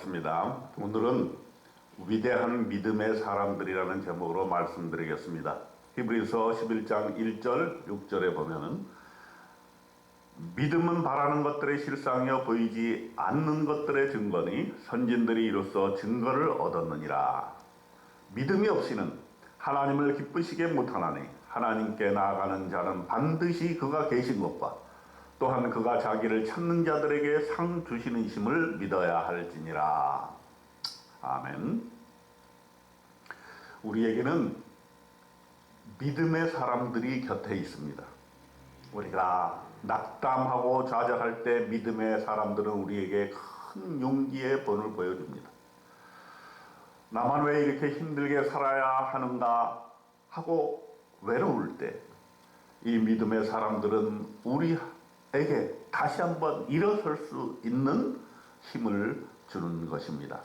반갑습니다. 오늘은 위대한 믿음의 사람들이라는 제목으로 말씀드리겠습니다. 히브리서 11장 1절, 6절에 보면은 믿음은 바라는 것들의 실상이여 보이지 않는 것들의 증거니 선진들이 이로써 증거를 얻었느니라. 믿음이 없이는 하나님을 기쁘시게 못하나니 하나님께 나아가는 자는 반드시 그가 계신 것과 또한 그가 자기를 찾는 자들에게 상 주시는 힘을 믿어야 할지니라. 아멘. 우리에게는 믿음의 사람들이 곁에 있습니다. 우리가 낙담하고 좌절할 때 믿음의 사람들은 우리에게 큰 용기의 본을 보여줍니다. 나만 왜 이렇게 힘들게 살아야 하는가 하고 외로울 때 이 믿음의 사람들은 우리 에게 다시 한번 일어설 수 있는 힘을 주는 것입니다.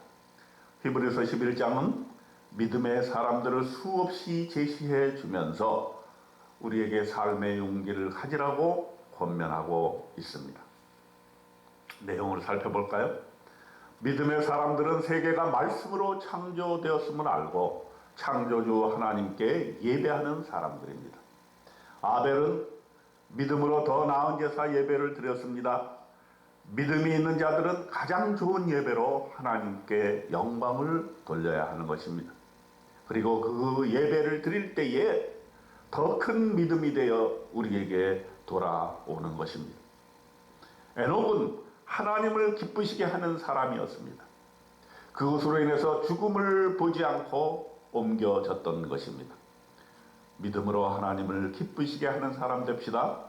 히브리서 11장은 믿음의 사람들을 수없이 제시해 주면서 우리에게 삶의 용기를 가지라고 권면하고 있습니다. 내용을 살펴볼까요? 믿음의 사람들은 세계가 말씀으로 창조되었음을 알고 창조주 하나님께 예배하는 사람들입니다. 아벨은 믿음으로 더 나은 제사 예배를 드렸습니다. 믿음이 있는 자들은 가장 좋은 예배로 하나님께 영광을 돌려야 하는 것입니다. 그리고 그 예배를 드릴 때에 더 큰 믿음이 되어 우리에게 돌아오는 것입니다. 에녹은 하나님을 기쁘시게 하는 사람이었습니다. 그것으로 인해서 죽음을 보지 않고 옮겨졌던 것입니다. 믿음으로 하나님을 기쁘시게 하는 사람 됩시다.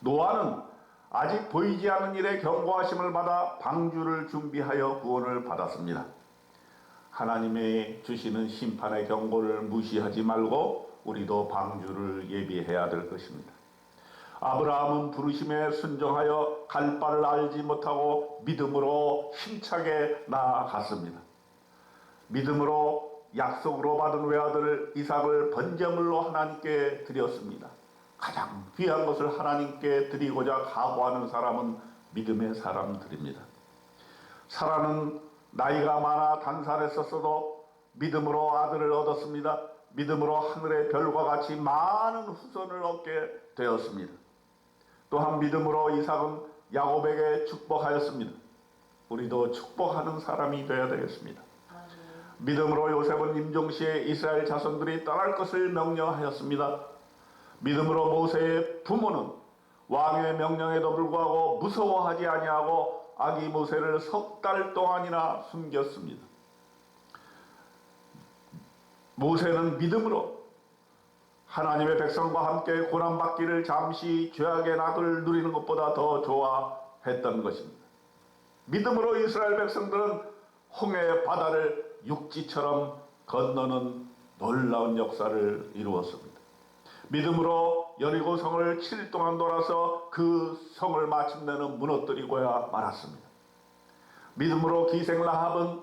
노아는 아직 보이지 않는 일에 경고하심을 받아 방주를 준비하여 구원을 받았습니다. 하나님의 주시는 심판의 경고를 무시하지 말고 우리도 방주를 예비해야 될 것입니다. 아브라함은 부르심에 순종하여 갈 바를 알지 못하고 믿음으로 힘차게 나아갔습니다. 믿음으로 약속으로 받은 외아들 이삭을 번제물로 하나님께 드렸습니다. 가장 귀한 것을 하나님께 드리고자 각오하는 사람은 믿음의 사람들입니다. 사라는 나이가 많아 단살했었어도 믿음으로 아들을 얻었습니다. 믿음으로 하늘의 별과 같이 많은 후손을 얻게 되었습니다. 또한 믿음으로 이삭은 야곱에게 축복하였습니다. 우리도 축복하는 사람이 되어야 되겠습니다. 믿음으로 요셉은 임종시에 이스라엘 자손들이 떠날 것을 명령하였습니다. 믿음으로 모세의 부모는 왕의 명령에도 불구하고 무서워하지 아니하고 아기 모세를 석 달 동안이나 숨겼습니다. 모세는 믿음으로 하나님의 백성과 함께 고난받기를 잠시 죄악의 낙을 누리는 것보다 더 좋아했던 것입니다. 믿음으로 이스라엘 백성들은 홍해 바다를 육지처럼 건너는 놀라운 역사를 이루었습니다. 믿음으로 여리고 성을 7일 동안 돌아서 그 성을 마침내는 무너뜨리고야 말았습니다. 믿음으로 기생 라합은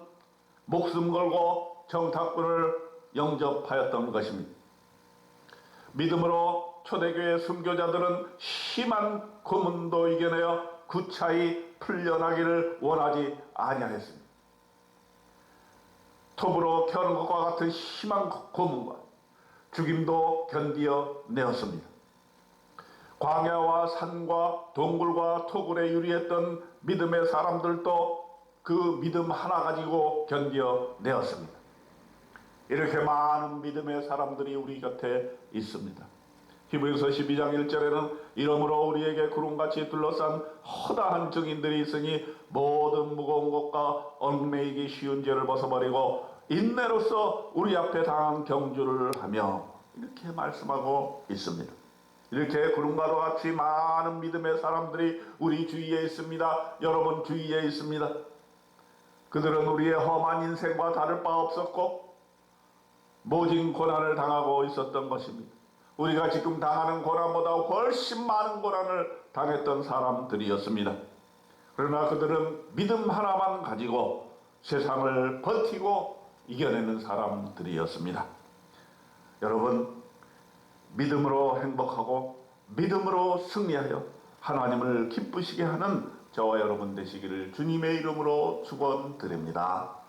목숨 걸고 정탐꾼을 영접하였던 것입니다. 믿음으로 초대교회 순교자들은 심한 고문도 이겨내어 구차히 풀려나기를 원하지 아니하였습니다. 톱으로 켜는 것과 같은 심한 고문과 죽임도 견디어 내었습니다. 광야와 산과 동굴과 토굴에 유리했던 믿음의 사람들도 그 믿음 하나 가지고 견디어 내었습니다. 이렇게 많은 믿음의 사람들이 우리 곁에 있습니다. 히브리서 12장 1절에는 이러므로 우리에게 구름같이 둘러싼 허다한 증인들이 있으니 모든 무거운 것과 얽매이기 쉬운 죄를 벗어버리고 인내로서 우리 앞에 당한 경주를 하며 이렇게 말씀하고 있습니다. 이렇게 구름과도 같이 많은 믿음의 사람들이 우리 주위에 있습니다. 여러분 주위에 있습니다. 그들은 우리의 험한 인생과 다를 바 없었고 모진 고난을 당하고 있었던 것입니다. 우리가 지금 당하는 고난보다 훨씬 많은 고난을 당했던 사람들이었습니다. 그러나 그들은 믿음 하나만 가지고 세상을 버티고 이겨내는 사람들이었습니다. 여러분, 믿음으로 행복하고 믿음으로 승리하여 하나님을 기쁘시게 하는 저와 여러분 되시기를 주님의 이름으로 축원드립니다.